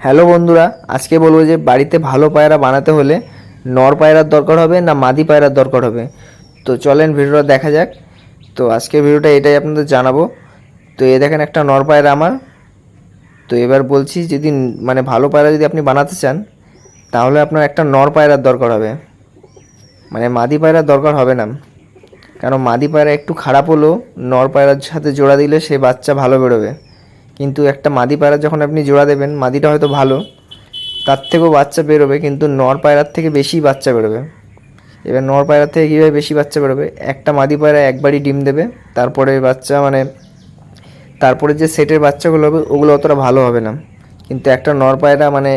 Hello বন্ধুরা, আজকে বলব যে বাড়িতে ভালো পায়রা বানাতে হলে নর পায়রার দরকার হবে না মাদি পায়রার দরকার হবে। তো চলেন ভিডিওটা দেখা যাক। তো আজকের ভিডিওটা এটাই আপনাদের জানাব। তো এ দেখেন একটা নর পায়রা আমার। তো এবার বলছি যদি মানে ভালো পায়রা যদি আপনি বানাতে চান, তাহলে আপনার একটা নর পায়রার দরকার হবে। মানে মাদি পায়রার দরকার হবে না। কারণ মাদি পায়রা একটু খারাপ হলেও নর পায়রার সাথে জোড়া দিলে সে বাচ্চা ভালো বেরোবে। কিন্তু একটা মাদি পায়রা যখন আপনি জোড়া দেবেন, মাদিটা হয়তো ভালো, তার থেকেও বাচ্চা বেরোবে, কিন্তু নর পায়রার থেকে বেশি বাচ্চা বেরোবে। এবার নর পায়রার থেকে কীভাবে বেশি বাচ্চা বেরোবে? একটা মাদি পায়রা একবারই ডিম দেবে, তারপরে বাচ্চা মানে তারপরে যে সেটের বাচ্চাগুলো হবে, ওগুলো অতটা ভালো হবে না। কিন্তু একটা নর পায়রা মানে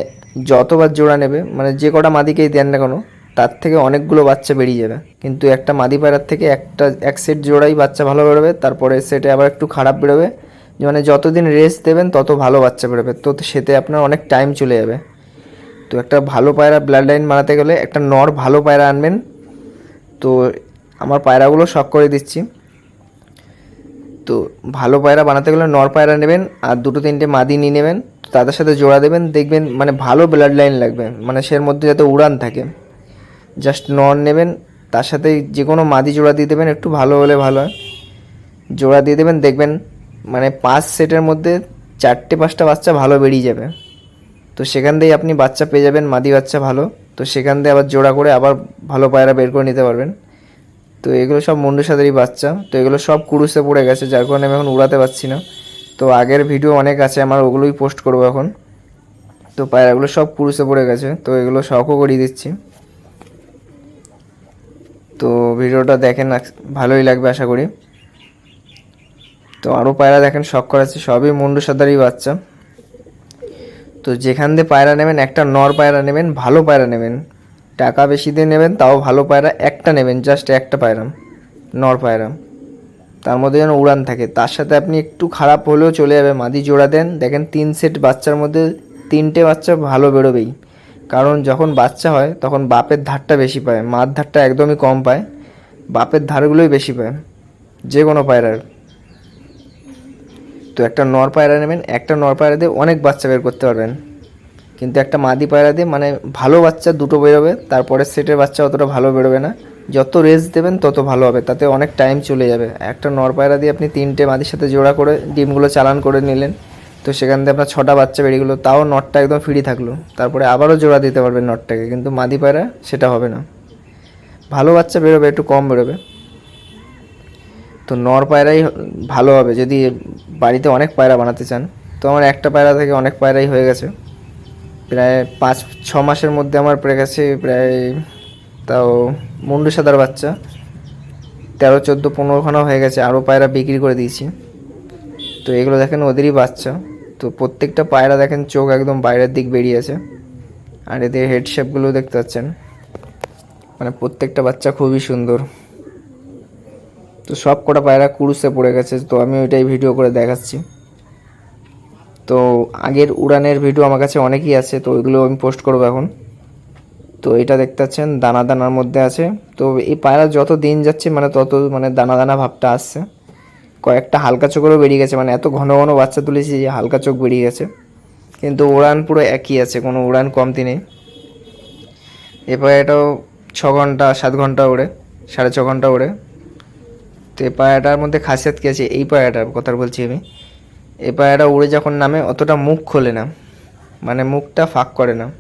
যতবার জোড়া নেবে মানে যে কটা মাদিকেই দেন না কেন, তার থেকে অনেকগুলো বাচ্চা বেরিয়ে যাবে। কিন্তু একটা মাদি পায়রার থেকে একটা, এক সেট জোড়াই বাচ্চা ভালো বেরোবে তারপরে সেটে আবার একটু খারাপ বেরোবে মানে যতদিন রেস্ট দেবেন, তত ভালো বাচ্চা বেরোবে। তো সেতে আপনার অনেক টাইম চলে যাবে। তো একটা ভালো পায়রা ব্লাড লাইন বানাতে গেলে একটা নর ভালো পায়রা আনবেন। তো আমার পায়রাগুলো শখ করে দিচ্ছি। তো ভালো পায়রা বানাতে গেলে নর পায়রা নেবেন, আর দুটো তিনটে মাদি নিয়ে নেবেন। তাদের সাথে জোড়া দেবেন, দেখবেন মানে ভালো ব্লাড লাইন লাগবে। মানে সের মধ্যে যাতে উড়ান থাকে। জাস্ট নর নেবেন, তার সাথে যে কোনো মাদি জোড়া দিয়ে দেবেন, একটু ভালো হলে ভালো হয়। জোড়া দিয়ে দেবেন, দেখবেন মানে পাঁচ সেটের মধ্যে চারটে পাঁচটা বাচ্চা ভালো বেরিয়ে যাবে। তো সেখান থেকেই আপনি বাচ্চা পেয়ে যাবেন, মাদি বাচ্চা ভালো। তো সেখান থেকে আবার জোড়া করে আবার ভালো পায়রা বের করে নিতে পারবেন। তো এগুলো সব মুন্ডু সাদেরই বাচ্চা। তো এগুলো সব কুরুসে পড়ে গেছে, যার কারণে আমি এখন উড়াতে পারছি না। তো আগের ভিডিও অনেক আছে, আমার ওগুলোই পোস্ট করব এখন। তো পায়রাগুলো সব কুরুসে পড়ে গেছে, তো এগুলো শখও করিয়ে দিচ্ছি। তো ভিডিওটা দেখেন ভালোই লাগবে আশা করি। তো আরও পায়রা দেখেন, শখ করাচ্ছে সবই মুন্ডু সাদারই বাচ্চা। তো যেখান দিয়ে পায়রা নেবেন, একটা নর পায়রা নেবেন, ভালো পায়রা নেবেন। টাকা বেশি দিয়ে নেবেন, তাও ভালো পায়রা একটা নেবেন জাস্ট একটা পায়রা, নর পায়রা। তার মধ্যে যেন উড়ান থাকে। তার সাথে আপনি একটু খারাপ হলেও চলে যাবে, মাদি জোড়া দেন। দেখেন, তিন সেট বাচ্চার মধ্যে তিনটে বাচ্চা ভালো বেরোবেই। কারণ যখন বাচ্চা হয়, তখন বাপের ধারটা বেশি পায়, মার ধারটা একদমই কম পায়। বাপের ধারগুলোই বেশি পায় যে কোনো পায়রার। তো একটা নর পায়রা নেবেন, একটা নর পায়রা দিয়ে অনেক বাচ্চা বের করতে পারবেন। কিন্তু একটা মাদি পায়রা দিয়ে মানে ভালো বাচ্চা দুটো বেরোবে তারপরে সেটের বাচ্চা অতটা ভালো বেরোবে না। যত রেস্ট দেবেন, তত ভালো হবে, তাতে অনেক টাইম চলে যাবে। একটা নর পায়রা দিয়ে আপনি তিনটে মাদির সাথে জোড়া করে ডিমগুলো চালান করে নিলেন, তো সেখান থেকে আপনার ছটা বাচ্চা বেরিয়ে গেলো, তাও নটটা একদম ফ্রি থাকল। তারপরে আবারও জোড়া দিতে পারবেন নটটাকে, কিন্তু মাদি পায়রা সেটা হবে না। ভালো বাচ্চা বেরোবে, একটু কম বেরোবে। তো নর পায়রাই ভালো হবে। যদি বাড়িতে অনেক পায়রা বানাতে চান, তো আমার একটা পায়রা থেকে অনেক পায়রাই হয়ে গেছে। প্রায় পাঁচ, ছ মাসের মধ্যে আমার পড়ে গেছে প্রায় তাও মুন্ডু সাদার বাচ্চা। তেরো, চোদ্দ পনেরোখানা হয়ে গেছে, আরও পায়রা বিক্রি করে দিয়েছি। তো এগুলো দেখেন ওদেরই বাচ্চা। তো প্রত্যেকটা পায়রা দেখেন চোখ একদম বাইরের দিক বেরিয়ে আছে। আর এদের হেড শেপগুলো দেখতে পাচ্ছেন। মানে প্রত্যেকটা বাচ্চা খুবই সুন্দর। তো সব কটা পায়রা কুরুসে পড়ে গেছে, তো আমি ওইটাই ভিডিও করে দেখাচ্ছি। তো আগের উড়ানের ভিডিও আমার কাছে অনেকই আছে, তো ওইগুলো আমি পোস্ট করব এখন। তো এটা দেখতে পাচ্ছেন, দানা দানার মধ্যে আছে। তো এই পায়রা যত দিন যাচ্ছে মানে তত মানে দানা দানা ভাবটা আসছে। কয়েকটা হালকা চোখেরও বেরিয়ে গেছে মানে এত ঘন ঘন বাচ্চা তুলেছি যে হালকা চোখ বেরিয়ে গেছে। কিন্তু উড়ান পুরো একই আছে, কোনো উড়ান কমতি নেই। এরপরে এটাও ছ ঘণ্টা, সাত ঘণ্টা ওড়ে, সাড়ে ছ ঘণ্টা ওড়ে। তো এই পায়রাটার মধ্যে খাসিয়াত কী আছে? এই পায়রাটার কথা বলছি আমি। এই পায়রাটা উড়ে যখন নামে, অতটা মুখ খোলে না। মানে মুখটা ফাঁক করে না।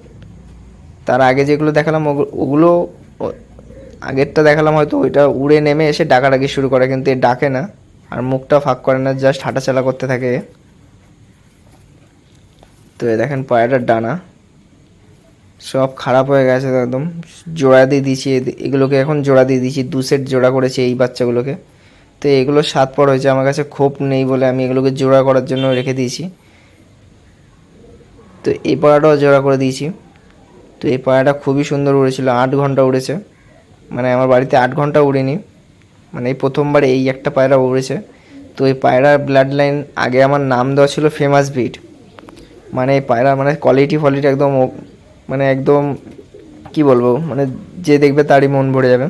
তার আগে যেগুলো দেখালাম, ওগু- ওগুলো আগেরটা দেখালাম হয়তো, ওইটা উড়ে নেমে এসে ডাকাডাকি শুরু করে, কিন্তু এ ডাকে না। আর মুখটা ফাঁক করে না জাস্ট হাঁটাচালা করতে থাকে তো এ দেখেন পায়রাটার ডানা। সব খারাপ হয়ে গেছে একদম। জোড়া দিয়ে দিয়েছি এগুলোকে এখন জোড়া দিয়ে দিয়েছি। দু সেট জোড়া করেছি এই বাচ্চাগুলোকে। তো এগুলো সাত পর হয়েছে। আমার কাছে খোপ নেই বলে আমি এগুলোকে জোড়া করার জন্য রেখে দিয়েছি। তো এই পাড়াটাও জোড়া করে দিয়েছি। তো এই পায়রাটা খুবই সুন্দর উড়েছিল, আট ঘণ্টা উড়েছে। মানে আমার বাড়িতে আট ঘণ্টা উড়েনি। মানে এই প্রথমবার এই একটা পায়রা উড়েছে। তো এই পায়রার ব্লাড লাইন আগে আমার নাম দেওয়া ছিল ফেমাস বিট মানে এই পায়রা মানে কোয়ালিটি ফলিটি একদম মানে একদম কি বলব? মানে যে দেখবে তারই মন ভরে যাবে।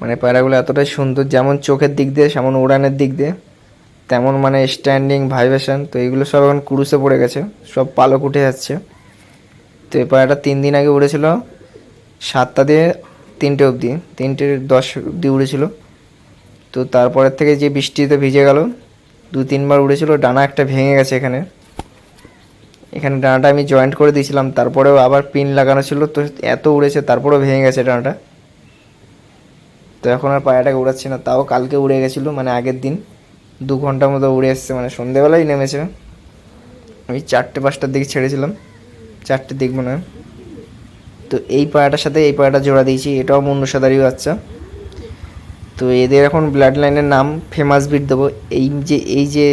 মানে পায়রাগুলো এতটাই সুন্দর, যেমন চোখের দিক দিয়ে সেমন উড়ানের দিক দিয়ে, তেমন মানে স্ট্যান্ডিং ভাইব্রেশন তো এগুলো সব এখন কুরুসে পড়ে গেছে, সব পালক উঠে যাচ্ছে। তো এই পায়রাটা তিন দিন আগে উড়েছিল, সাতটা দিয়ে তিনটে অবধি, তিনটে দশ অবধি উড়েছিল। তো তারপরের থেকে যে বৃষ্টিতে ভিজে গেল, দু তিনবার উড়েছিল, ডানা একটা ভেঙে গেছে এখানে। এখানে ডানাটা আমি জয়েন্ট করে দিয়েছিলাম, তারপরেও আবার পিন লাগানো ছিল, তো এত উড়েছে, তারপরেও ভেঙে গেছে ডানাটা। তো এখন আর পায়রাটাকে উড়াচ্ছি না, তাও কালকে উড়ে গেছিল মানে আগের দিন। দু ঘণ্টার মতো উড়ে এসছে মানে সন্ধেবেলায় নেমেছে। আমি চারটে পাঁচটার দিকে ছেড়েছিলাম চারটের দিক মনে হয়। তো এই পায়রাটার সাথে এই পায়রাটা জোড়া দিয়েছি, এটাও মুন্ডসাদারি বাচ্চা তো এদের এখন ব্লাড লাইনের নাম ফেমাস বিট দেবো। এই যে এই যে,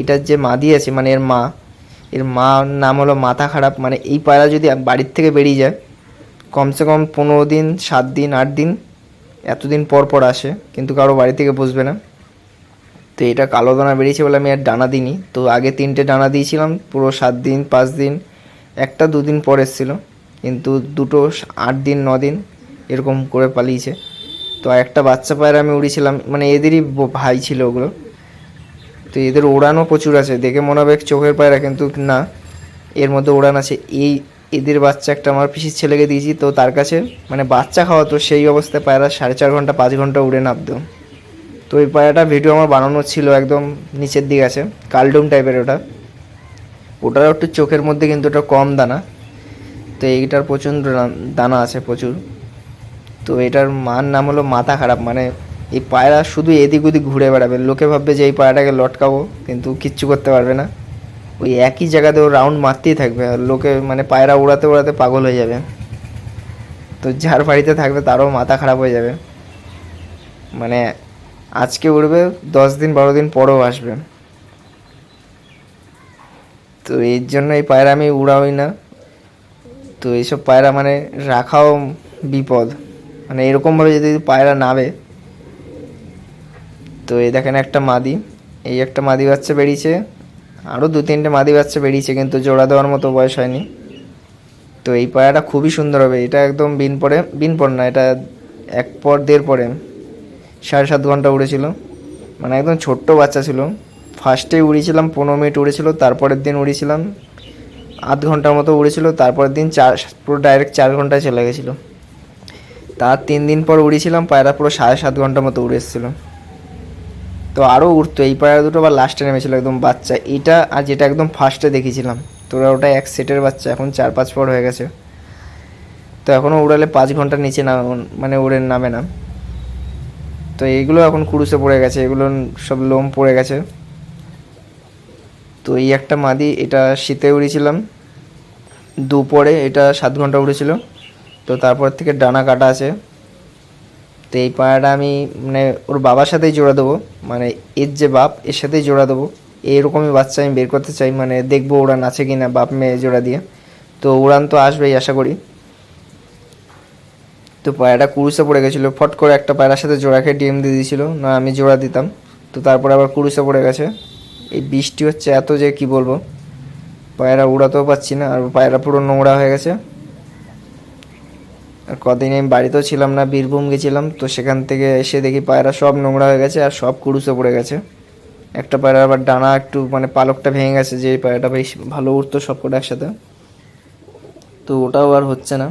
এটার যে মাদি আছে মানে এর মা এর মা নাম হলো মাথা খারাপ মানে এই পায়রা যদি বাড়ির থেকে বেরিয়ে যায়, কমসে কম পনেরো দিন, সাত দিন, আট দিন এতদিন পর পর আসে, কিন্তু কারও বাড়ি থেকে বসবে না। তো এটা কালো দানা বেরিয়েছে বলে আমি আর ডানা দিইনি। তো আগে তিনটে ডানা দিয়েছিলাম, পুরো সাত দিন, পাঁচ দিন, একটা দুদিন পর এসেছিল। কিন্তু দুটো, আট দিন, ন দিন এরকম করে পালিয়েছে। তো একটা বাচ্চা পায়রা আমি উড়িয়েছিলাম মানে এদেরই ভাই ছিল ওগুলো। তো এদের ওড়ানো প্রচুর আছে, দেখে মনে হবে চোখের পায়রা, কিন্তু না। এর মধ্যে ওড়ান আছে এই এদের বাচ্চা একটা আমার পিসির ছেলেকে দিয়েছি, তো তার কাছে মানে বাচ্চা খাওয়া তো সেই অবস্থায় পায়রা সাড়ে চার ঘণ্টা, পাঁচ ঘণ্টা উড়ে নামতো তো ওই পায়রাটা ভিডিও আমার বানানো ছিল একদম নিচের দিকে আছে, কালডুম টাইপের ওটা। ওটারও একটু চোখের মধ্যে কিন্তু ওটা কম দানা, তো এইটার প্রচণ্ড দানা আছে প্রচুর। তো এটার মার নাম হলো মাথা খারাপ মানে এই পায়রা শুধু এদিক ওদিক ঘুরে বেড়াবে, লোকে ভাববে যে এই পায়রাটাকে লটকাবো, কিন্তু কিচ্ছু করতে পারবে না। ওই একই জায়গাতে ও রাউন্ড মারতেই থাকবে আর লোকে মানে পায়রা উড়াতে উড়াতে পাগল হয়ে যাবে। তো যার বাড়িতে থাকবে তারও মাথা খারাপ হয়ে যাবে। মানে আজকে উড়বে, দশ দিন, বারো দিন পরেও আসবে। তো এর জন্য এই পায়রা আমি উড়াই না। তো এইসব পায়রা মানে রাখাও বিপদ। মানে এরকমভাবে যদি পায়রা নাবে তো এই দেখেন একটা মাদি, এই একটা মাদি বাচ্চা বেরিয়েছে। আরও দু তিনটে মাদি বাচ্চা বেরিয়েছে, কিন্তু জোড়া দেওয়ার মতো বয়স হয়নি। তো এই পায়রাটা খুবই সুন্দর হবে। এটা একদম বিন পরে, বিন পর না, এটা এক পর দেড় পরে। সাড়ে সাত ঘণ্টা উড়েছিল। মানে একদম ছোট্ট বাচ্চা ছিল। ফার্স্টে উড়েছিলাম, পনেরো মিনিট উড়েছিল, তারপরের দিন উড়েছিলাম। আধ ঘণ্টার মতো উড়েছিল, তারপরের দিন চার, পুরো ডাইরেক্ট চার ঘন্টায় চলে গেছিল। তার তিন দিন পর উড়েছিলাম, পায়রা পুরো সাড়ে সাত ঘণ্টার মতো উড়ে এসেছিল। তো আরও উঠতো এই পায়রা দুটো আবার লাস্টে নেমেছিল একদম বাচ্চা। এটা আর যেটা একদম ফার্স্টে দেখেছিলাম। তোরা ওটা এক সেটের বাচ্চা, এখন চার পাঁচ পর হয়ে গেছে। তো এখনও উড়ালে পাঁচ ঘণ্টার নিচে না মানে উড়ে নামে না। তো এইগুলো এখন কুরুসে পড়ে গেছে, এগুলো সব লোম পড়ে গেছে। তো এই একটা মাদি, এটা শীতে উড়েছিলাম। দুপরে এটা সাত ঘণ্টা উড়েছিল। তো তারপর থেকে ডানা কাটা আছে। তো এই পায়রাটা আমি মানে ওর বাবার সাথেই জোড়া দেবো। মানে এর যে বাপ, এর সাথেই জোড়া দেবো। এইরকমই বাচ্চা আমি বের করতে চাই মানে দেখব উড়ান আছে কি না বাপ মেয়ে জোড়া দিয়ে। তো উড়ান তো আসবেই, আশা করি। তো পায়রাটা কুরুসে পড়ে গেছিল, ফট করে একটা পায়রার সাথে জোড়া খেয়ে ডিম দিয়ে দিয়েছিল, না আমি জোড়া দিতাম। তো তারপরে আবার কুরুসে পড়ে গেছে। এই বৃষ্টি হচ্ছে এত যে কি বলব? পায়রা উড়াতেও পাচ্ছি না, আর পায়রা পুরো নোংরা হয়ে গেছে। কদিন আমি বাড়িতেও ছিলাম না, বীরভূম গেছিলাম, তো সেখান থেকে এসে দেখি পায়রা সব নোংরা হয়ে গেছে আর সব কুরুসে পড়ে গেছে। একটা পায়রা আবার ডানা একটু মানে পালকটা ভেঙে গেছে, যে পায়রাটা বেশ ভালো উঠতো সব কটা একসাথে। তো ওটাও আর হচ্ছে না।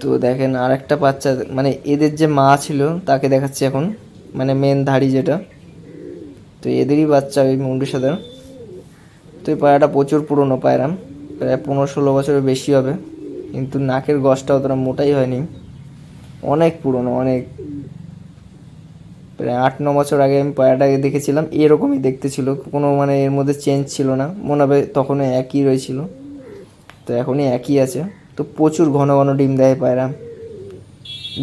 তো দেখেন আর একটা বাচ্চা মানে এদের যে মা ছিল তাকে দেখাচ্ছি এখন মানে মেন ধাড়ি যেটা। তো এদেরই বাচ্চা ওই মুন্ডুর সাথে। তো এই পায়রাটা প্রচুর পুরনো পায়রা। প্রায় পনেরো ষোলো বছরের বেশি হবে। কিন্তু নাকের গছটা অতটা মোটাই হয়নি। অনেক পুরনো, অনেক প্রায় আট, ন বছর আগে আমি পায়রাটাকে দেখেছিলাম। এরকমই দেখতে ছিল। কোনো মানে এর মধ্যে চেঞ্জ ছিল না। মনে হবে তখনও একই রয়েছিল। তো এখনই একই আছে। তো প্রচুর ঘন ঘন ডিম দেয় পায়রা।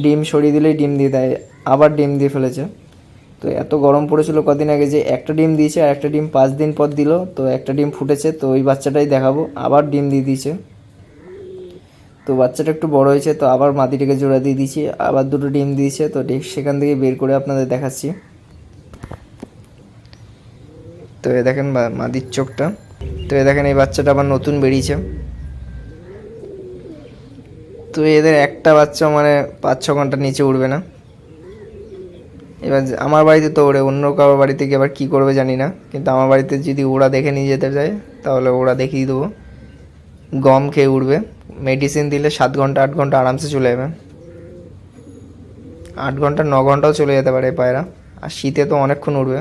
ডিম সরিয়ে দিলেই ডিম দিয়ে দেয়। আবার ডিম দিয়ে ফেলেছে। তো এত গরম পড়েছিল কদিন আগে যে একটা ডিম দিয়েছে আর একটা ডিম পাঁচ দিন পর দিল, তো একটা ডিম ফুটেছে, তো ওই বাচ্চাটাই দেখাবো। আবার ডিম দিয়ে দিয়েছে। তো বাচ্চাটা একটু বড় হয়েছে, তো আবার মাদিটাকে জোড়া দিয়ে দিয়েছি। আবার দুটো ডিম দিয়েছে, তো সেখান থেকে বের করে আপনাদের দেখাচ্ছি। তো এ দেখেন মাদির চোখটা। তো এ দেখেন এই বাচ্চাটা আবার নতুন বেরিয়েছে। তো এদের একটা বাচ্চা মানে পাঁচ ছ ঘণ্টার নিচে উঠবে না। এবার আমার বাড়িতে তো ওরে অন্য কারোর বাড়িতে গিয়ে আবার কী করবে জানি না, কিন্তু আমার বাড়িতে যদি ওরা দেখে নিয়ে যেতে চায়, তাহলে ওরা দেখিয়ে দেবো। গম খেয়ে উঠবে। মেডিসিন দিলে সাত ঘণ্টা, আট ঘণ্টা আরামসে চলে যাবে। আট ঘণ্টা, ন ঘন্টাও চলে যেতে পারে পায়রা। আর শীতে তো অনেকক্ষণ উঠবে।